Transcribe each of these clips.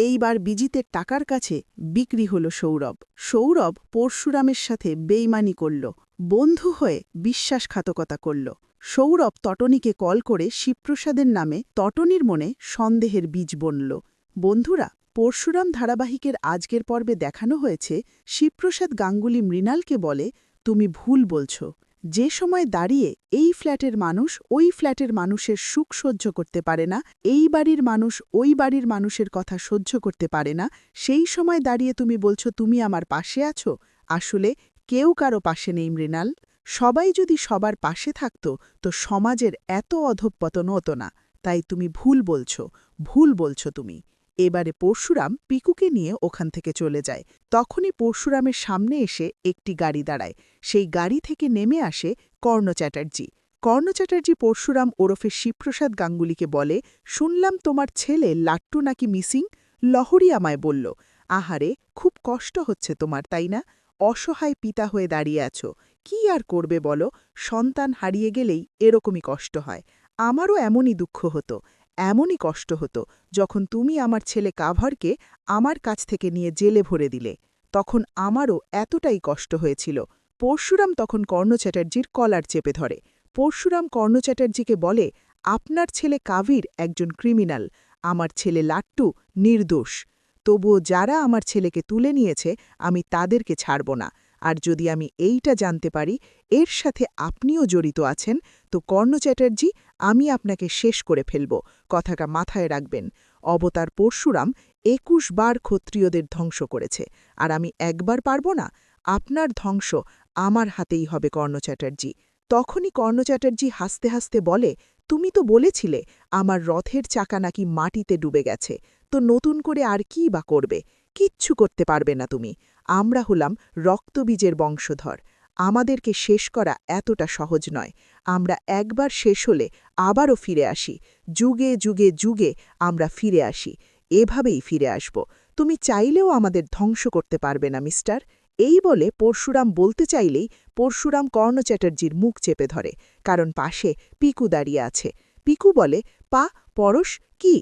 এইবার বিজিতের টাকার কাছে বিক্রি হল সৌরভ। সৌরভ পরশুরামের সাথে বেইমানি করল, বন্ধু হয়ে বিশ্বাসঘাতকতা করল। সৌরভ তটনীকে কল করে শিবপ্রসাদের নামে তটনীর মনে সন্দেহের বীজ বনল। বন্ধুরা, পরশুরাম ধারাবাহিকের আজকের পর্বে দেখানো হয়েছে শিবপ্রসাদ গাঙ্গুলি মৃণালকে বলে, তুমি ভুল বলছো। যে সময় দাঁড়িয়ে এই ফ্ল্যাটের মানুষ ওই ফ্ল্যাটের মানুষের সুখ সহ্য করতে পারে না, এই বাড়ির মানুষ ওই বাড়ির মানুষের কথা সহ্য করতে পারে না, সেই সময় দাঁড়িয়ে তুমি বলছো, তুমি আমার পাশে আছো? আসলে কেউ কারও পাশে নেই মৃণাল। সবাই যদি সবার পাশে থাকত, তো সমাজের এত অধঃপতন হতো না। তাই তুমি ভুল বলছো ভুল বলছো তুমি। এবারে পরশুরাম পিকুকে নিয়ে ওখান থেকে চলে যায়। তখনই পরশুরামের সামনে এসে একটি গাড়ি দাঁড়ায়। সেই গাড়ি থেকে নেমে আসে কর্ণ চ্যাটার্জি। কর্ণ চ্যাটার্জি পরশুরাম ওরফে শিবপ্রসাদ গাঙ্গুলিকে বলে, শুনলাম তোমার ছেলে লাট্টু নাকি মিসিং? লহরি আমায় বলল, আহারে, খুব কষ্ট হচ্ছে তোমার, তাই না? অসহায় পিতা হয়ে দাঁড়িয়ে আছো। কি আর করবে বলো? সন্তান হারিয়ে গেলেই এরকমই কষ্ট হয়। আমারও এমনই দুঃখ হতো। এমনই কষ্ট হতো যখন তুমি আমার ছেলে কাভারকে আমার কাছ থেকে নিয়ে জেলে ভরে দিলে। তখন আমারও এতটাই কষ্ট হয়েছিল। পরশুরাম তখন কর্ণ চ্যাটার্জির কলার চেপে ধরে। পরশুরাম কর্ণ চ্যাটার্জিকে বলে, আপনার ছেলে কাভির একজন ক্রিমিনাল, আমার ছেলে লাট্টু নির্দোষ। তবুও যারা আমার ছেলেকে তুলে নিয়েছে, আমি তাদেরকে ছাড়ব না। আর যদি আমি এইটা জানতে পারি, এর সাথে আপনিও জড়িত আছেন, তো কর্ণ চ্যাটার্জি, আমি আপনাকে শেষ করে ফেলব। কথাটা মাথায় রাখবেন, অবতার পরশুরাম একুশ বার ক্ষত্রিয়দের ধ্বংস করেছে, আর আমি একবার পারব না, আপনার ধ্বংস আমার হাতেই হবে কর্ণ চ্যাটার্জি। তখনই কর্ণ চ্যাটার্জি হাসতে হাসতে বলে, তুমি তো বলেছিলে আমার রথের চাকা নাকি মাটিতে ডুবে গেছে, তো নতুন করে আর কি বা করবে? কিচ্ছু করতে পারবে না তুমি। আমরা হলাম রক্তবীজের বংশধর। আমাদেরকে শেষ করা এতটা সহজ নয়। আমরা একবার শেষ হলে আবারও ফিরে আসি। যুগে যুগে যুগে আমরা ফিরে আসি। এভাবেই ফিরে আসব। তুমি চাইলেও আমাদের ধ্বংস করতে পারবে না, মিস্টার। এই বলে পরশুরাম বলতে চাইলেই পরশুরাম কর্ণ চ্যাটার্জির মুখ চেপে ধরে, কারণ পাশে পিকু দাঁড়িয়ে আছে। পিকু বলে, পা, পরশ, কি?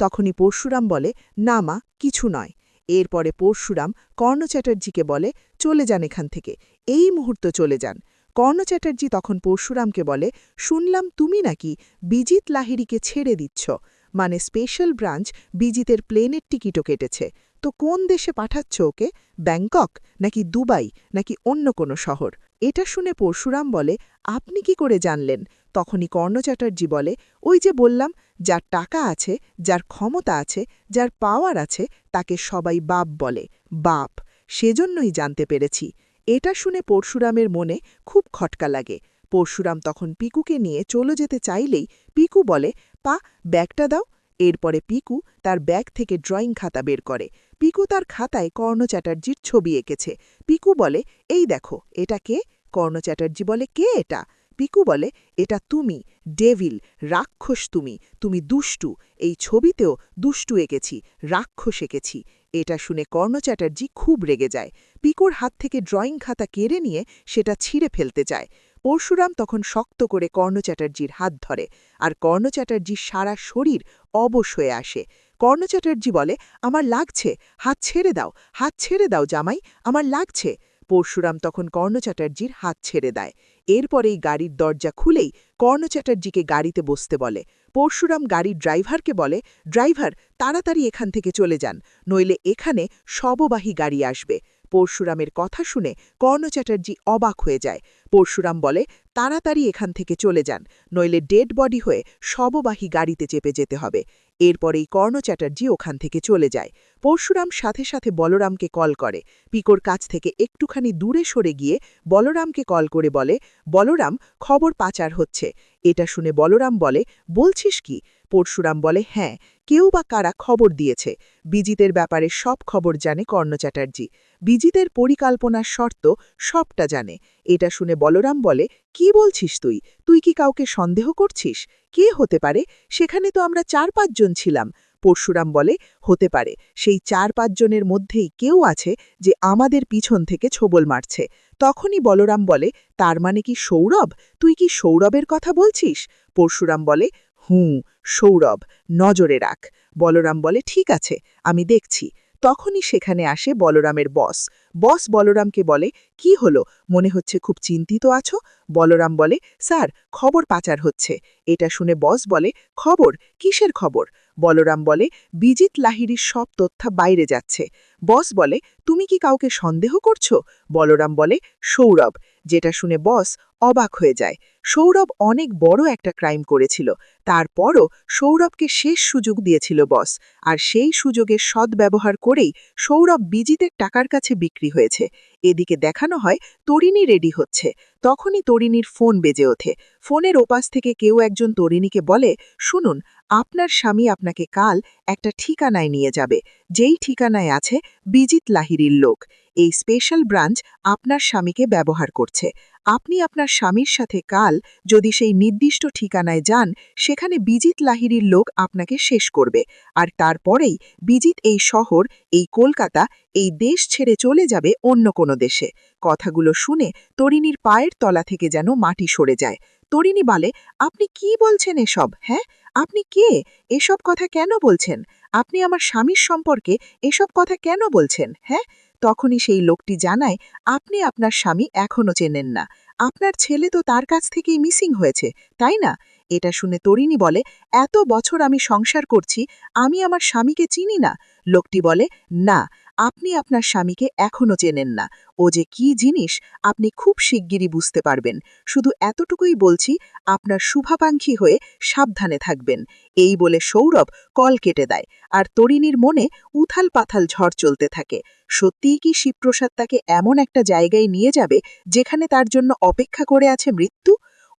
তখনই পরশুরাম বলে, না মা, কিছু নয়। এরপরে পরশুরাম কর্ণ চ্যাটার্জিকে বলে, চলে যান এখান থেকে। এই মুহূর্ত চলে যান। কর্ণ চ্যাটার্জি তখন পরশুরামকে বলে, শুনলাম তুমি নাকি বিজিত লাহিড়িকে ছেড়ে দিচ্ছ। মানে স্পেশাল ব্রাঞ্চ বিজিতের প্লেনের টিকিটও কেটেছে। তো কোন দেশে পাঠাচ্ছ ওকে? ব্যাংকক? নাকি দুবাই? নাকি অন্য কোনো শহর? এটা শুনে পরশুরাম বলে, আপনি কি করে জানলেন? তখনই কর্ণ চ্যাটার্জি বলে, ওই যে বললাম যার টাকা আছে, যার ক্ষমতা আছে, যার পাওয়ার আছে, তাকে সবাই বাপ বলে, বাপ। সেজন্যই জানতে পেরেছি। এটা শুনে পরশুরামের মনে খুব খটকা লাগে। পরশুরাম তখন পিকুকে নিয়ে চলে যেতে চাইলেই পিকু বলে, পা, ব্যাগটা দাও। এরপরে পিকু তার ব্যাগ থেকে ড্রয়িং খাতা বের করে। পিকু তার খাতায় কর্ণ চ্যাটার্জির ছবি এঁকেছে। পিকু বলে, এই দেখো, এটা কে? কর্ণ চ্যাটার্জি বলে, কে এটা? পিকু বলে, এটা তুমি, ডেভিল, রাক্ষস তুমি তুমি দুষ্টু, এই ছবিতেও দুষ্টু এঁকেছি, রাক্ষস এঁকেছি। এটা শুনে কর্ণ চ্যাটার্জি খুব রেগে যায়। পিকুর হাত থেকে ড্রয়িং খাতা কেড়ে নিয়ে সেটা ছিঁড়ে ফেলতে চায়। পরশুরাম তখন শক্ত করে কর্ণ চ্যাটার্জির হাত ধরে, আর কর্ণ চ্যাটার্জির সারা শরীর অবশ হয়ে আসে। কর্ণ চ্যাটার্জি বলে, আমার লাগছে, হাত ছেড়ে দাও, হাত ছেড়ে দাও জামাই, আমার লাগছে। পরশুরাম তখন কর্ণ চ্যাটার্জির হাত ছেড়ে দেয়। এরপরেই গাড়ির দরজা খুলেই কর্ণ চ্যাটার্জিকে গাড়িতে বসতে বলে। পরশুরাম গাড়ির ড্রাইভারকে বলে, ড্রাইভার, তাড়াতাড়ি এখান থেকে চলে যান, নইলে এখানে শববাহী গাড়ি আসবে। পরশুরামের কথা শুনে কর্ণ চ্যাটার্জি অবাক হয়ে যায়। পরশুরাম বলে, তাড়াতাড়ি এখান থেকে চলে যান, নইলে ডেড বডি হয়ে শববাহী গাড়িতে চেপে যেতে হবে। এরপরেই কর্ণ চ্যাটার্জি ওখান থেকে চলে যায়। পরশুরাম সাথে সাথে বলরামকে কল করে। পিকোর কাছ থেকে একটুখানি দূরে সরে গিয়ে বলরামকে কল করে বলে, বলরাম, খবর পাচার হচ্ছে। এটা শুনে বলরাম বলে, বলছিস কি? পরশুরাম বলে হ্যাঁ কেউ বা কারা খবর দিয়েছে? বিজিতের ব্যাপারে সব খবর জানে কর্ণ চ্যাটার্জি। বিজিতের পরিকল্পনার শর্ত সবটা জানে। এটা শুনে বলরাম বলে, কি বলছিস তুই? তুই কি কাউকে সন্দেহ করছিস? কে হতে পারে? সেখানে তো আমরা চার পাঁচজন ছিলাম। পরশুরাম বলে, হতে পারে। সেই চার পাঁচজনের মধ্যেই কেউ আছে যে আমাদের পিছন থেকে ছোবল মারছে। তখনই বলরাম বলে, তার মানে কি সৌরভ? তুই কি সৌরভের কথা বলছিস? পরশুরাম বলে হুঁ, সৌরভ, নজরে রাখ। বলরাম বলে, ঠিক আছে, আমি দেখছি। তখনই সেখানে আসে বলরামের বস। বস বলরামকে বলে, কি হলো? মনে হচ্ছে খুব চিন্তিত আছো? বলরাম বলে, স্যার, খবর পাচার হচ্ছে। এটা শুনে বস বলে, খবর? কিসের খবর? বলরাম বলে, বিজিত লাহিড়ির সব তথ্য বাইরে যাচ্ছে। বস বলে, তুমি কি কাউকে সন্দেহ করছ? বলরাম বলে, সৌরভ যেটা শুনে বস অবাক হয়ে যায়। সৌরভ অনেক বড় একটা ক্রাইম করেছিল। তারপরও সৌরভকে শেষ সুযোগ দিয়েছিল বস। আর সেই সুযোগের সদ্ব্যবহার করেই সৌরভ বিজিতের টাকার কাছে বিক্রি হয়েছে। এদিকে দেখানো হয় তরিণী রেডি হচ্ছে। তখনই তরিণীর ফোন বেজে ওঠে। ফোনের ওপাশ থেকে কেউ একজন তরিণীকে বলে, শুনুন, আপনার স্বামী আপনাকে কাল একটা ঠিকানায় নিয়ে যাবে। যেই ঠিকানায় আছে বিজিত লাহিরির লোক। এই স্পেশাল ব্রাঞ্চ আপনার স্বামীকে ব্যবহার করছে। আপনি আপনার স্বামীর সাথে কাল যদি সেই নির্দিষ্ট ঠিকানায় যান, সেখানে বিজিত লাহিরির লোক আপনাকে শেষ করবে। আর তারপরেই বিজিত এই শহর, এই কলকাতা, এই দেশ ছেড়ে চলে যাবে অন্য কোনো দেশে। কথাগুলো শুনে তরিণীর পায়ের তলা থেকে যেন মাটি সরে যায়। তরিণী বলে, আপনি কি বলছেন এসব হ্যাঁ? আপনি কে? এসব কথা কেন বলছেন? আপনি আমার স্বামীর সম্পর্কে এসব কথা কেন বলছেন হ্যাঁ? তখনই সেই লোকটি জানায়, আপনি আপনার স্বামী এখনও চেনেন না। আপনার ছেলে তো তার কাছ থেকেই মিসিং হয়েছে, তাই না? এটা শুনে তরিণী বলে, এত বছর আমি সংসার করছি, আমি আমার স্বামীকে চিনি না। লোকটি বলে, না আপনি আপনার স্বামীকে এখনও চেনেন না। ও যে কি জিনিস, আপনি খুব শিগগিরই বুঝতে পারবেন। শুধু এতটুকুই বলছি, আপনার শুভাকাঙ্ক্ষী হয়ে সাবধানে থাকবেন। এই বলে সৌরভ কল কেটে দেয়, আর তরিণীর মনে উথাল পাথাল ঝড় চলতে থাকে। সত্যিই কি শিবপ্রসাদ তাকে এমন একটা জায়গায় নিয়ে যাবে, যেখানে তার জন্য অপেক্ষা করে আছে মৃত্যু?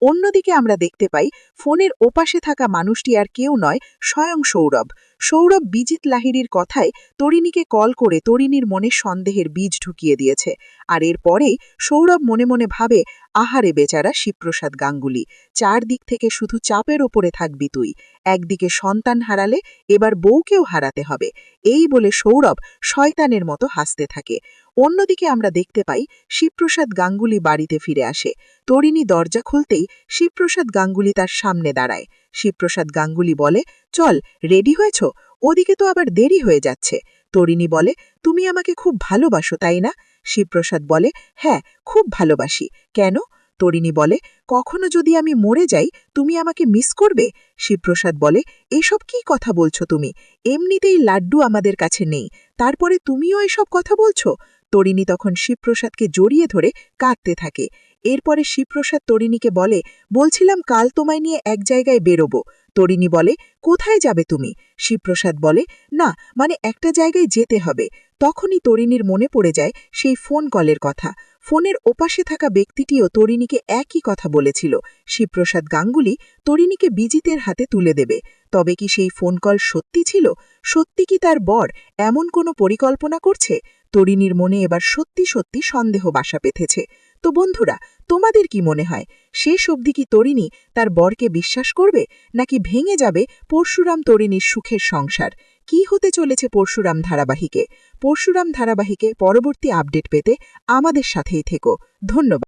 অন্যদিকে আমরা দেখতে পাই, ফোনের ওপাশে থাকা মানুষটি আর কেউ নয়, স্বয়ং সৌরভ। সৌরভ বিজিত লাহিড়ির কথায় তরিণীকে কল করে তরিণীর মনে সন্দেহের বীজ ঢুকিয়ে দিয়েছে। আর এরপরেই সৌরভ মনে মনে ভাবে, আহারে বেচারা শিবপ্রসাদ গাঙ্গুলি চারদিক থেকে শুধু চাপের ওপরে থাকবি তুই। একদিকে সন্তান হারালে এবার বউকেও হারাতে হবে। এই বলে সৌরভ শয়তানের মতো হাসতে থাকে। অন্যদিকে আমরা দেখতে পাই, শিবপ্রসাদ গাঙ্গুলি বাড়িতে ফিরে আসে। তরিণী দরজা খুলতেই শিবপ্রসাদ গাঙ্গুলি তার সামনে দাঁড়ায়। শিবপ্রসাদ গাঙ্গুলি বলে চল রেডি হয়েছ? ওদিকে তো আবার দেরি হয়ে যাচ্ছে। তরিণী বলে, তুমি আমাকে খুব ভালোবাসো, তাই না? শিবপ্রসাদ বলে হ্যাঁ খুব ভালোবাসি। কেন? তরিণী বলে, কখনো যদি আমি মরে যাই, তুমি আমাকে মিস করবে? শিবপ্রসাদ বলে, এসব কি কথা বলছো তুমি? এমনিতেই লাড্ডু আমাদের কাছে নেই। তারপরে তুমিও এসব কথা বলছো? তরিণী তখন শিবপ্রসাদকে জড়িয়ে ধরে কাঁদতে থাকে। এরপরে শিবপ্রসাদ তরিণীকে বলে, বলছিলাম কাল তোমায় নিয়ে এক জায়গায় বেরোবো। তরিণী বলে, কোথায় যাবে তুমি? শিবপ্রসাদ বলে, না মানে একটা জায়গায় যেতে হবে। তখনই তরিণীর মনে পড়ে যায় সেই ফোন কলের কথা। ফোনের ওপাশে থাকা ব্যক্তিটিও তরিণীকে একই কথা বলেছিল। শিবপ্রসাদ গাঙ্গুলি তরিণীকে বিজিতের হাতে তুলে দেবে। তবে কি সেই ফোন কল সত্যি ছিল? সত্যি কি তার বর এমন কোনো পরিকল্পনা করছে? তরিণীর মনে এবার সত্যি সত্যি সন্দেহ বাসা পেতেছে তো বন্ধুরা, তোমাদের কি মনে হয়, শেষ অবধি কি তরিণী তার বরকে বিশ্বাস করবে, নাকি ভেঙে যাবে পরশুরাম তরিণীর সুখের সংসার? কি হতে চলেছে পরশুরাম ধারাবাহিকে? পরশুরাম ধারাবাহিকে পরবর্তী আপডেট পেতে আমাদের সাথেই থেকো। ধন্যবাদ।